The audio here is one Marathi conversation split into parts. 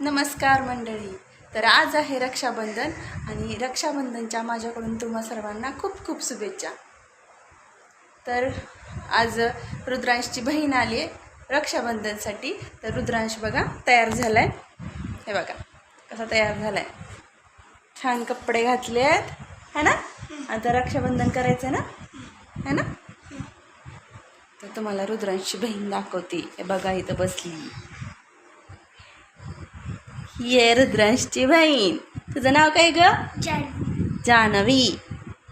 नमस्कार मंडळी. तर आज आहे रक्षाबंधन आणि रक्षाबंधनच्या माझ्याकडून तुम्हा सर्वांना खूप खूप शुभेच्छा. तर आज रुद्रांशची बहीण आली आहे रक्षाबंधनसाठी. तर रुद्रांश बघा तयार झाला आहे हे बघा कसा तयार झाला आहे छान कपडे घातले आहेत. है ना? आता रक्षाबंधन करायचं आहे ना? है ना? तर तुम्हाला रुद्रांशची बहीण दाखवते. हे बघा इथं बसली. ये रुद्रांशची बहीण. तुझं नाव काय ग? जानवी.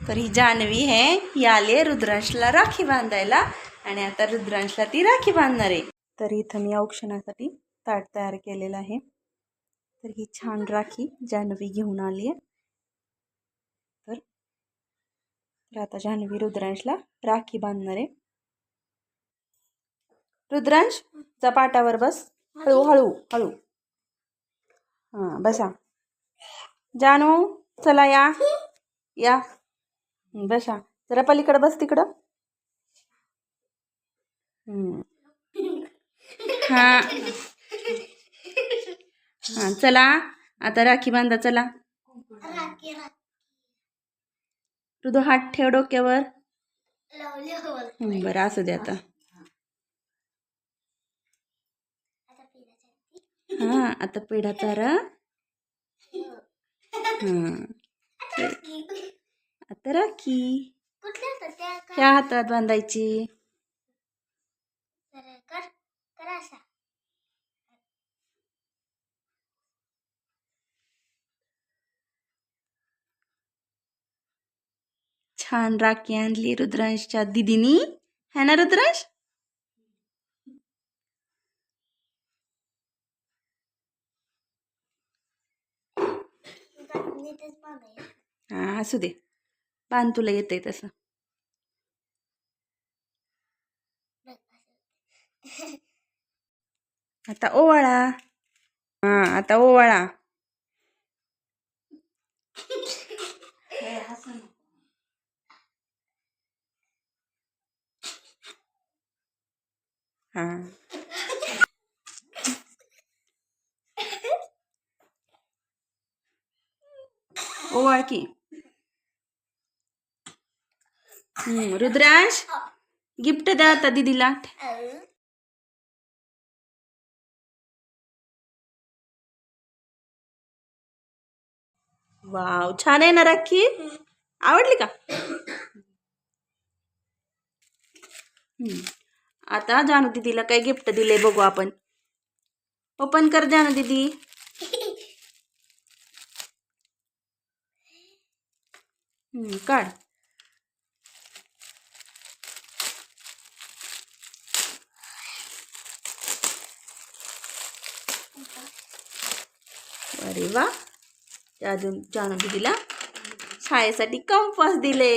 तर ही जानवी आहे ही आली रुद्रांशला राखी बांधायला आणि आता रुद्रांशला ती राखी बांधणार आहे. तर इथं मी औक्षणासाठी ताट तयार केलेलं आहे. तर ही छान राखी जानवी घेऊन आली आहे. तर तर आता जानवी रुद्रांशला राखी बांधणार आहे. रुद्रांश पाटावर बस. हळू हळू हळू. हां बसा. जानू चला या. या. बसा. जरा पलीकडं बस तिकडं. हां. हां चला. आता राखी बांधा चला. तुझं हात ठेव डोक्यावर. बरं असू दे आता. हां आता पेढा चारा आता राखी. ह्या हातात बांधायची. छान राखी आणली रुद्रांशच्या दिदीनी. है ना रुद्रांश? हा असू दे. बांध तुला येतंय तसं. आता ओवाळा. हा आता ओवाळा. हा. ओवाळ की रुद्रांश गिफ्ट द्या आता दीदीला वाव छान आहे ना राखी? आवडली का? हम्म. आता जानू दीदीला काय गिफ्ट दिले बघू आपण. ओपन कर जानू दीदी. काढ अरे वा अजून जानू दीदीला शाळेसाठी कंपास दिले।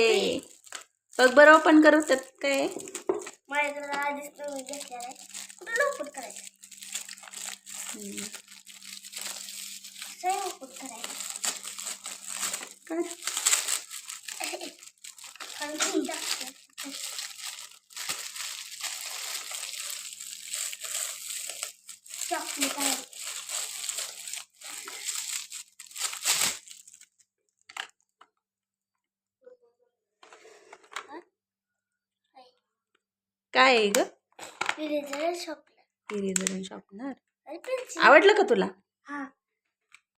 बघ बरं ओपन करू त्यात काय? माझ्याकडे आधीच तुम्ही घेतलेला आहे. कुठं करायचं? हम्म, सही करायचं? चॉकलेट आहे काय आहे ग इरेझर शॉपनर आणि आवडलं का तुला?